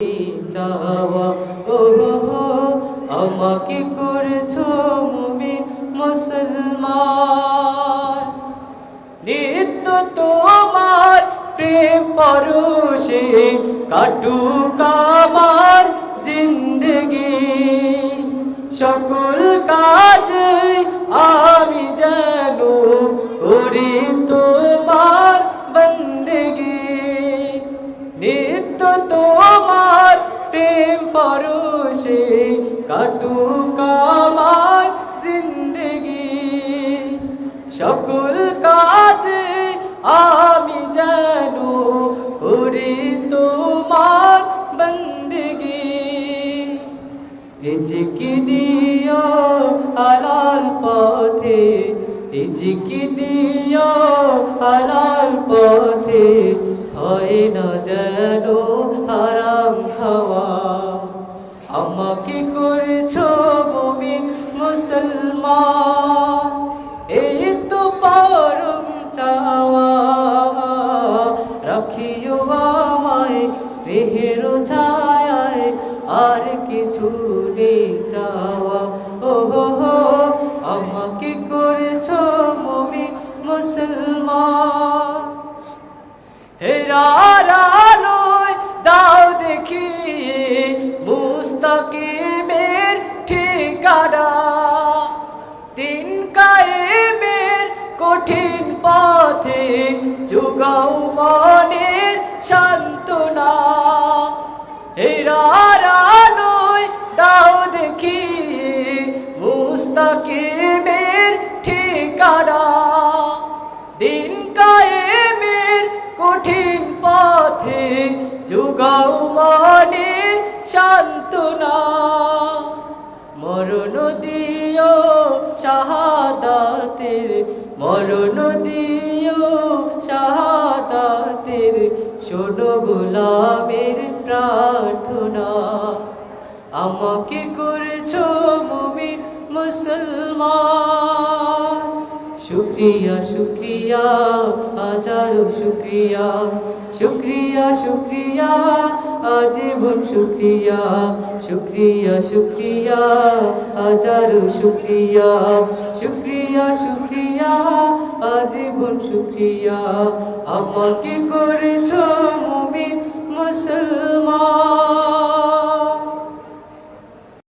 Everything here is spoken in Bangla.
চাওয়া ও আমাকে করেছ মুমিন মুসলমান। নিত্য তোমার প্রেম পরশে কাটুক আমার জিন্দগি। সকল পরশে কাটুক আমার জিন্দগি। সকল কাজে আমি যেন করি তোমার বন্দগি। রিজিকি দিও হালাল পথে, রিজিকি দিও হালাল পথে, হয় না যেন হারাম খাওয়া। আমাকে করেছ মুমিন মুসলমান? এই তো পরম চাওয়া। রাখিও আমায় স্নেহের ছায় আর কিছু নেই চাওয়া। ও হো হো আমাকে করেছ মমি মুসলমান? হেরার আলোয় দাও দেখি মুস্তাকিমের ঠিকানা। দিন কায়েমের কঠিন পথে যোগাও মনের সান্ত্বনা। হেরার আলোয় দাও দেখি মুস্তাকিমের ঠিকানা। শাহাদাতের মরণ দিও শাহাদাতের শোনো গোলামের প্রার্থনা আমাকে করেছ মুমিন মুসলমান। শুক্রিয়া শুক্রিয়া, হাজারো শুক্রিয়া। শুক্রিয়া শুক্রিয়া, আজীবন শুক্রিয়া। শুক্রিয়া শুক্রিয়া, হাজারো শুক্রিয়া। শুক্রিয়া শুক্রিয়া, আজীবন শুক্রিয়া। আমাকে করেছ